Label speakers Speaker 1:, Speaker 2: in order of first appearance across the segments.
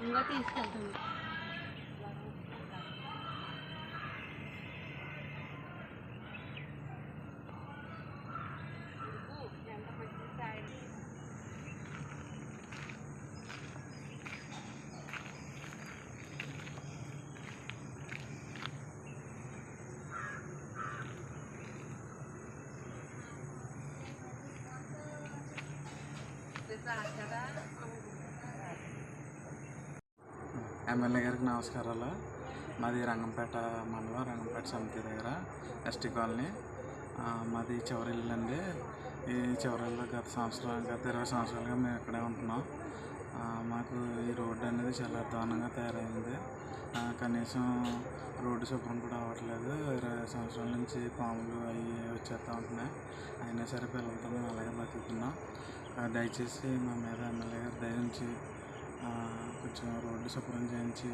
Speaker 1: ఇదిగో తీసుకెళ్తాను
Speaker 2: ఎమ్మెల్యే గారికి నమస్కారాలు. మాది రంగంపేట మండలం రంగంపేట సమితి దగ్గర ఎస్టీ కాలనీ. మాది చివరి ఇల్లు అండి. ఈ చివరి ఇల్లు గత సంవత్సరాలు గత ఇరవై సంవత్సరాలుగా మేము ఇక్కడే ఉంటున్నాం. మాకు ఈ రోడ్డు అనేది చాలా దారుణంగా తయారైంది. కనీసం రోడ్డు శుభ్రం కూడా అవ్వట్లేదు. ఇరవై సంవత్సరాల నుంచి పాములు అవి వచ్చేస్తూ ఉంటున్నాయి. అయినా సరే పిల్లలతో మేము అలాగే బతుకుతున్నాం. దయచేసి మా మీద ఎమ్మెల్యే గారు దయించి నుంచి కొంచెం రోడ్డు శుభ్రం చేయించి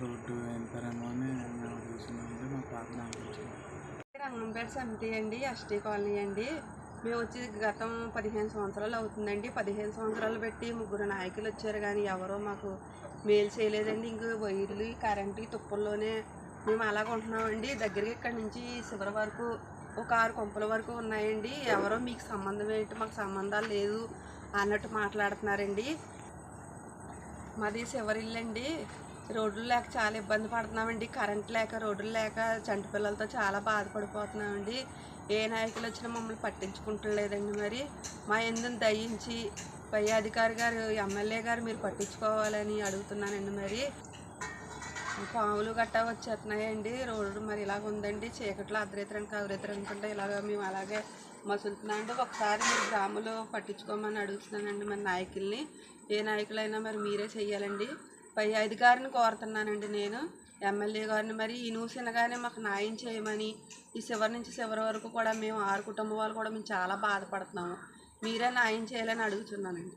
Speaker 2: రోడ్డు వేయించారేమో అని మేము చూసినామండి మా ప్రార్థన అనిపించింది
Speaker 1: రంగంపేట సమితి అండి ఎస్టీ కాలనీ అండి. మేము వచ్చి గతం పదిహేను సంవత్సరాలు అవుతుందండి. పదిహేను సంవత్సరాలు పెట్టి ముగ్గురు నాయకులు వచ్చారు కానీ ఎవరో మాకు మేలు చేయలేదండి. ఇంక వైర్లు కరెంటు తుప్పల్లోనే మేము అలాగ ఉంటున్నామండి. దగ్గరికి ఇక్కడ నుంచి చివరి వరకు ఒక ఆరు కొంపల వరకు ఉన్నాయండి. ఎవరో మీకు సంబంధం ఏంటి మాకు సంబంధాలు లేదు అన్నట్టు మాట్లాడుతున్నారండి. మాది శివరిల్లండి రోడ్లు లేక చాలా ఇబ్బంది పడుతున్నామండి. కరెంట్ లేక రోడ్లు లేక చంటి పిల్లలతో చాలా బాధపడిపోతున్నామండి. ఏ నాయకులు వచ్చినా మమ్మల్ని పట్టించుకుంటలేదండి మరి. మా ఎందుకు దయించి పై అధికారి గారు ఎమ్మెల్యే గారు మీరు పట్టించుకోవాలని అడుగుతున్నానండి మరి. పాములు గట్టా వచ్చేస్తున్నాయండి. రోడ్డు మరి ఇలాగ ఉందండి. చీకట్లో అర్ధరేతరానికి అవరేతరం అనుకుంటే ఇలాగ మేము అలాగే మసులుతున్నామండి ఒకసారి మీరు గ్రాములు పట్టించుకోమని అడుగుతున్నానండి మన నాయకుల్ని. ఏ నాయకులైనా మరి మీరే చెయ్యాలండి. పై అధికారిని కోరుతున్నానండి నేను. ఎమ్మెల్యే గారిని మరి ఈ న్యూస్ వినగానే మాకు న్యాయం చేయమని ఈ చివరి నుంచి చివరి వరకు కూడా మేము ఆరు కుటుంబ వాళ్ళు కూడా మేము చాలా బాధపడుతున్నాము. మీరే న్యాయం చేయాలని అడుగుతున్నానండి.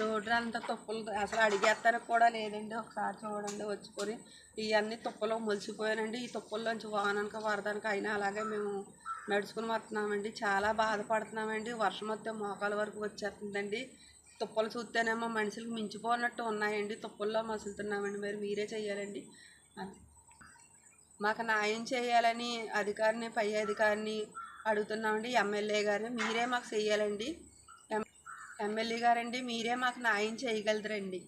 Speaker 1: రోడ్డు అంతా తుప్పలు అసలు అడిగేస్తానికి కూడా లేదండి. ఒకసారి చూడండి వచ్చుకొని. ఇవన్నీ తుప్పలు మొలిచిపోయానండి. ఈ తుప్పల్లోంచి వానానికి వరదానికి అయినా అలాగే మేము నడుచుకుని వస్తున్నామండి. చాలా బాధపడుతున్నామండి. వర్షం వస్తే మోకాల వరకు వచ్చేస్తుందండి. తుప్పలు చూస్తేనేమో మనుషులకు మించిపోనట్టు ఉన్నాయండి. తుప్పల్లో మసులుతున్నామండి. మరి మీరే చెయ్యాలండి? మాకు న్యాయం చేయాలని అధికారిని పై అధికారిని అడుగుతున్నామండి. ఎమ్మెల్యే గారిని. మీరే మాకు చెయ్యాలండి. ఎమ్మెల్యే గారండి మీరే మాకు న్యాయం చేయగలరండి